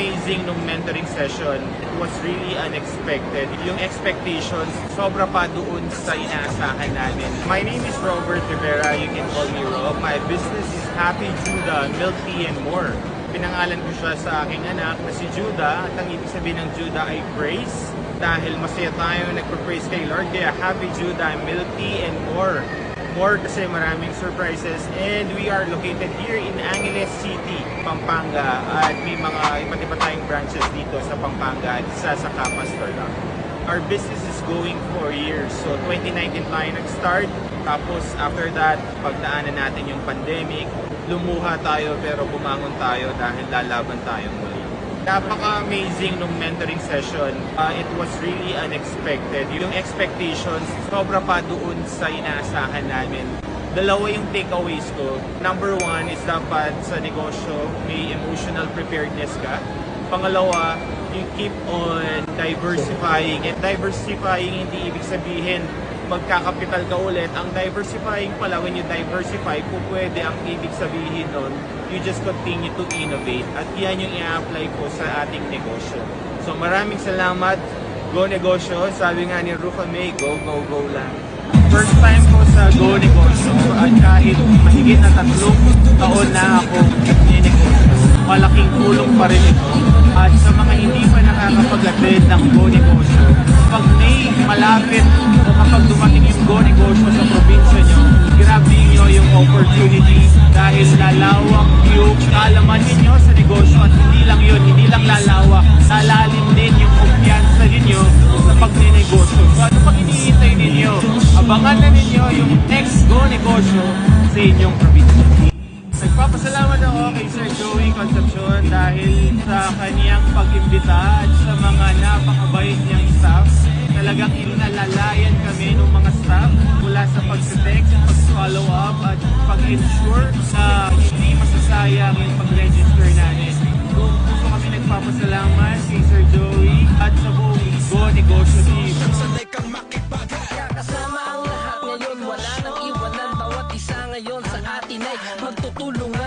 napaka-amazing nung mentoring session. It was really unexpected. Yung expectations, sobra pa doon sa inaasahan namin. My name is Robert Rivera. You can call me Rob. My business is Happy Judah, Milk Tea and More. Pinangalan ko siya sa aking anak na si Judah at ang ibig sabihin ng Judah ay praise dahil masaya tayo nagpa-praise kay Lord kaya Happy Judah, Milk Tea and More. More kasi maraming surprises and we are located here in Angeles City, Pampanga at may mga iba't iba tayong branches dito sa Pampanga at sa Kappa Store lang. Our business is going for years. So 2019 tayo nag-start. Tapos after that, pagdaanan natin yung pandemic, lumuha tayo pero bumangon tayo dahil lalaban tayo muli. Napaka-amazing nung mentoring session. Uh, it was really unexpected. Yung expectations, sobra pa doon sa inaasahan namin. Dalawa yung takeaways ko. Number one is dapat sa negosyo, may emotional preparedness ka. Pangalawa, you keep on diversifying. And diversifying, hindi ibig sabihin magkakapital ka ulit. Ang diversifying pala, when you diversify, po pwede ang ibig sabihin nun, you just continue to innovate. At yan yung i-apply po sa ating negosyo. So maraming salamat. Go Negosyo. Sabi nga ni Rufa May, go, go, go lang. First time ko sa Go Negosyo at kahit mahigit na tatlong taon na ako nagninegosyo, malaking tulong pa rin ito. At sa mga hindi pa nakakapag-attend ng Go Negosyo, opportunity dahil lalawak yung kaalaman ninyo sa negosyo at hindi lang yun, hindi lang lalawak, lalalim din yung kumpiyansa ninyo sa pagninegosyo. So ano pang iniintay ninyo? Abangan na ninyo yung next Go Negosyo sa inyong probinsya. Nagpapasalamat ako kay Sir Joey Concepcion dahil sa kaniyang pag-imbita at sa mga napakabait niyang staff. Talagang inalalayan kami ng mga staff mula sa pag-text, follow up at pag-ensure sa hindi masasayang yung pag-register natin. So, puso kami nagpapasalamat kay Sir Joey at sa buong Go Negosyo Team. Sanay kang makipaga. Lahat ngayon, wala nang isa ngayon sa atin ay magtutulungan.